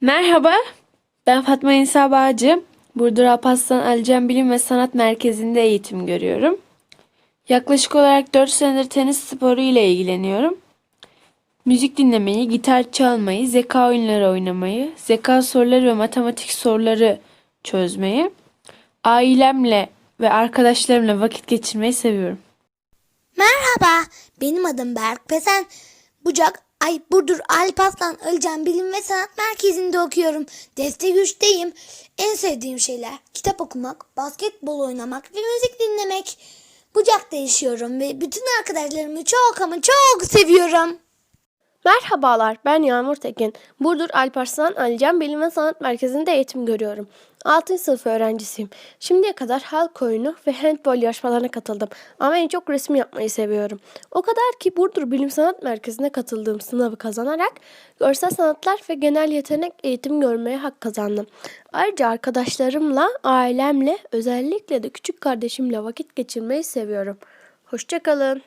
Merhaba, ben Fatma İnsa Bağcı. Burdur Alparslan Alican Bilim ve Sanat Merkezi'nde eğitim görüyorum. Yaklaşık olarak 4 senedir tenis sporu ile ilgileniyorum. Müzik dinlemeyi, gitar çalmayı, zeka oyunları oynamayı, zeka soruları ve matematik soruları çözmeyi, ailemle ve arkadaşlarımla vakit geçirmeyi seviyorum. Merhaba, benim adım Berk ve sen Bucak, ay Burdur Alparslan Ölcan Bilim ve Sanat Merkezi'nde okuyorum. Destek güçteyim. En sevdiğim şeyler kitap okumak, basketbol oynamak ve müzik dinlemek. Bucak'ta yaşıyorum ve bütün arkadaşlarımı çok ama çok seviyorum. Merhabalar, ben Yağmur Tekin. Burdur Alparslan Alican Bilim ve Sanat Merkezi'nde eğitim görüyorum. 6. sınıf öğrencisiyim. Şimdiye kadar halk oyunu ve handbol yarışmalarına katıldım. Ama en çok resim yapmayı seviyorum. O kadar ki Burdur Bilim Sanat Merkezi'ne katıldığım sınavı kazanarak görsel sanatlar ve genel yetenek eğitimi görmeye hak kazandım. Ayrıca arkadaşlarımla, ailemle, özellikle de küçük kardeşimle vakit geçirmeyi seviyorum. Hoşçakalın.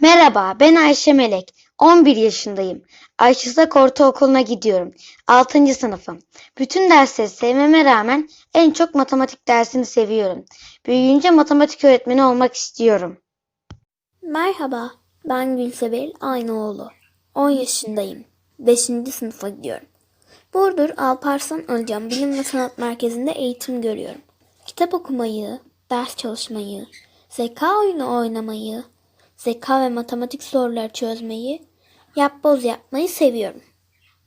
Merhaba, ben Ayşe Melek. 11 yaşındayım. Ayşısak Ortaokulu'na gidiyorum. 6. sınıfım. Bütün dersleri sevmeme rağmen en çok matematik dersini seviyorum. Büyüyünce matematik öğretmeni olmak istiyorum. Merhaba, ben Gülsebel Aynoğlu. 10 yaşındayım. 5. sınıfa gidiyorum. Burdur Alparslan Ölcan Bilim ve Sanat Merkezi'nde eğitim görüyorum. Kitap okumayı, ders çalışmayı, zeka oyunu oynamayı, zeka ve matematik soruları çözmeyi, yapboz yapmayı seviyorum.